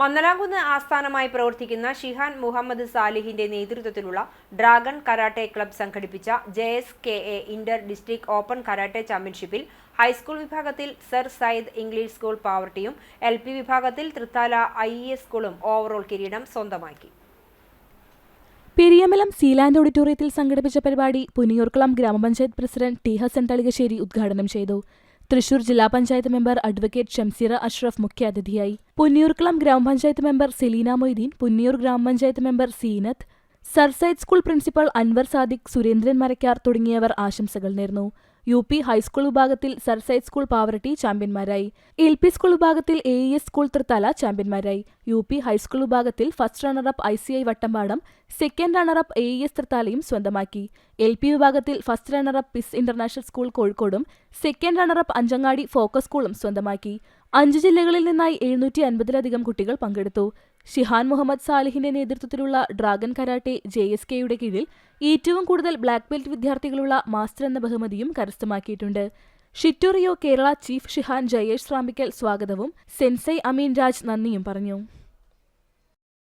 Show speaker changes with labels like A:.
A: മന്നലാകുന്ന് ആസ്ഥാനമായി പ്രവർത്തിക്കുന്ന ഷിഹാൻ മുഹമ്മദ് സാലിഹിന്റെ നേതൃത്വത്തിലുള്ള ഡ്രാഗൺ കരാട്ടെ ക്ലബ് സംഘടിപ്പിച്ച J S K A inter district open karate ചാമ്പ്യൻഷിപ്പിൽ ഹൈസ്കൂൾ വിഭാഗത്തിൽ സർ സയ്യിദ് ഇംഗ്ലീഷ് സ്കൂൾ പാവർട്ടിയും എൽ പി വിഭാഗത്തിൽ തൃത്താല ഐ ഇ എസ് സ്കൂളും ഓവറോൾ കിരീടം സ്വന്തമാക്കി.
B: പെരിയമലം സീലാൻഡ് ഓഡിറ്റോറിയത്തിൽ സംഘടിപ്പിച്ച പരിപാടി പുനിയൂർക്കുളം ഗ്രാമപഞ്ചായത്ത് പ്രസിഡന്റ് ടി ഹസൻ തളികശ്ശേരി ഉദ്ഘാടനം ചെയ്തു. തൃശൂർ ജില്ലാ പഞ്ചായത്ത് മെമ്പർ അഡ്വക്കേറ്റ് ഷംസീറ അഷ്റഫ് മുഖ്യാതിഥിയായി. പുന്നിയൂർക്കുളം ഗ്രാമപഞ്ചായത്ത് മെമ്പർ സെലീന മൊയ്തീൻ പുന്നിയൂർ ഗ്രാമപഞ്ചായത്ത് member Seenath Sir Syed school principal Anwar Sadiq Surendran Marakkar തുടങ്ങിയവർ ആശംസകൾ നേർന്നു. യു പി ഹൈസ്കൂൾ വിഭാഗത്തിൽ സർസൈഡ് സ്കൂൾ പാവറട്ടി ചാമ്പ്യന്മാരായി. എൽ പി സ്കൂൾ വിഭാഗത്തിൽ A E S school Thrithala ചാമ്പ്യന്മാരായി. U P high school വിഭാഗത്തിൽ first runner up I C I Vattampadam second runner up A E S തൃത്താലയും സ്വന്തമാക്കി. L P വിഭാഗത്തിൽ first runner up പിസ് international school കോഴിക്കോടും second runner up Anchangadi focus സ്കൂളും സ്വന്തമാക്കി. അഞ്ച് ജില്ലകളിൽ നിന്നായി എഴുന്നൂറ്റി അൻപതിലധികം കുട്ടികൾ പങ്കെടുത്തു. ഷിഹാൻ മുഹമ്മദ് സാലിഹിന്റെ നേതൃത്വത്തിലുള്ള ഡ്രാഗൺ കരാട്ടെ ജെ എസ് കെയുടെ കീഴിൽ ഏറ്റവും കൂടുതൽ ബ്ലാക്ക് ബെൽറ്റ് വിദ്യാർത്ഥികളുള്ള മാസ്റ്റർ എന്ന ബഹുമതിയും കരസ്ഥമാക്കിയിട്ടുണ്ട്. Shitoryu Kerala chief shihan Jayesh Rampikkal സ്വാഗതവും സെൻസൈ അമീൻ രാജ് നന്ദിയും പറഞ്ഞു.